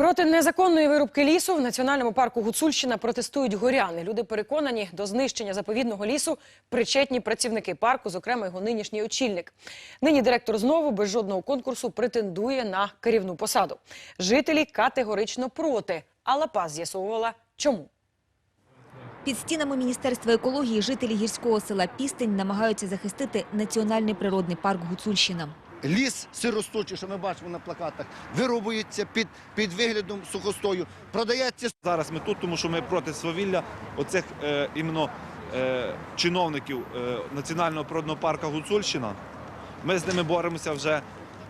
Проти незаконної вирубки лісу в національному парку Гуцульщина протестують горяни. Люди переконані, до знищення заповідного лісу причетні працівники парку, зокрема його нинішній очільник. Нині директор знову без жодного конкурсу претендує на керівну посаду. Жителі категорично проти. А Лапас з'ясовувала, чому. Під стінами Міністерства екології жителі гірського села Пістень намагаються захистити національний природний парк Гуцульщина. Ліс сиростучий, що ми бачимо на плакатах, вирубується під, під виглядом сухостою, продається Зараз ми тут, тому що ми проти свавілля оцих е, іменно е, чиновників е, Національного природного парку Гуцульщина. Ми з ними боремося вже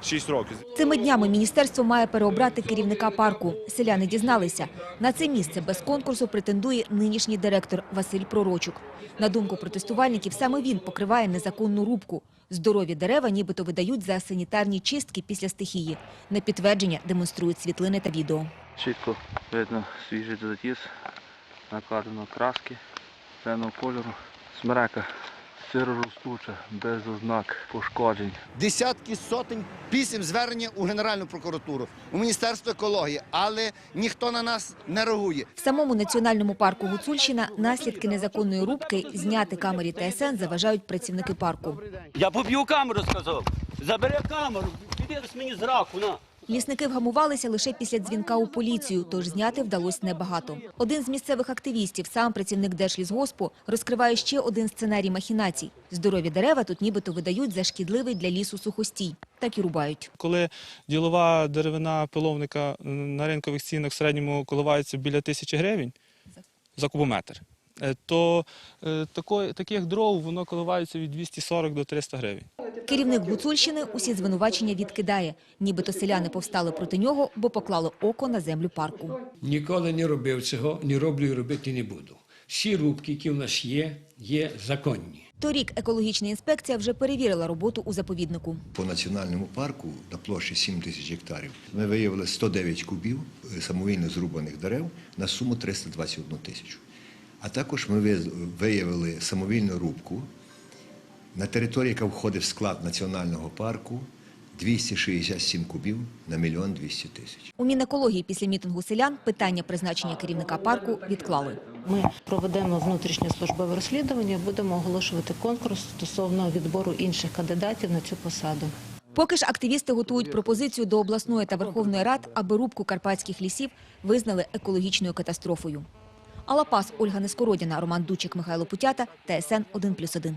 6 років. Цими днями міністерство має переобрати керівника парку. Селяни дізналися. На це місце без конкурсу претендує нинішній директор Василь Пророчук. На думку протестувальників, саме він покриває незаконну рубку. Здорові дерева нібито видають за санітарні чистки після стихії. На підтвердження демонструють світлини та відео. Чітко видно свіжий затіс, накладено краски певного кольору. Смерека сироростуча, без ознак пошкоджень. десятки сотень писем звернення у Генеральну прокуратуру, у Міністерство екології, але ніхто на нас не реагує. В самому національному парку Гуцульщина наслідки незаконної рубки зняти камері ТСН заважають працівники парку. Я поб'ю камеру, сказав. Забери камеру, піди мені з раку, на. Лісники вгамувалися лише після дзвінка у поліцію, тож зняти вдалося небагато. Один з місцевих активістів, сам працівник Держлісгоспу, розкриває ще один сценарій махінацій. Здорові дерева тут нібито видають за шкідливий для лісу сухостій. Так і рубають. Коли ділова деревина пиловника на ринкових цінах в середньому коливається біля тисячі гривень за кубометр, е, то е, тако- таких дров воно коливається від 240 до 300 гривень. Керівник Гуцульщини усі звинувачення відкидає. Нібито селяни повстали проти нього, бо поклали око на землю парку. Ніколи не робив цього, не роблю і робити не буду. Всі рубки, які в нас є, є законні. Торік екологічна інспекція вже перевірила роботу у заповіднику. По національному парку на площі 7 тисяч гектарів ми виявили 109 кубів е, самовільно зрубаних дерев на суму 321 тисячу. А також ми виявили самовільну рубку на території, яка входить в склад національного парку 267 кубів на мільйон 200 тисяч. У Мінекології після мітингу селян питання призначення керівника парку відклали. Ми проведемо внутрішнє службове розслідування, будемо оголошувати конкурс стосовно відбору інших кандидатів на цю посаду. Поки ж активісти готують пропозицію до обласної та Верховної Рад, аби рубку карпатських лісів визнали екологічною катастрофою. Алапас, Ольга Нескородіна, Роман Дучик, Михайло Путята, ТСН 1+,1.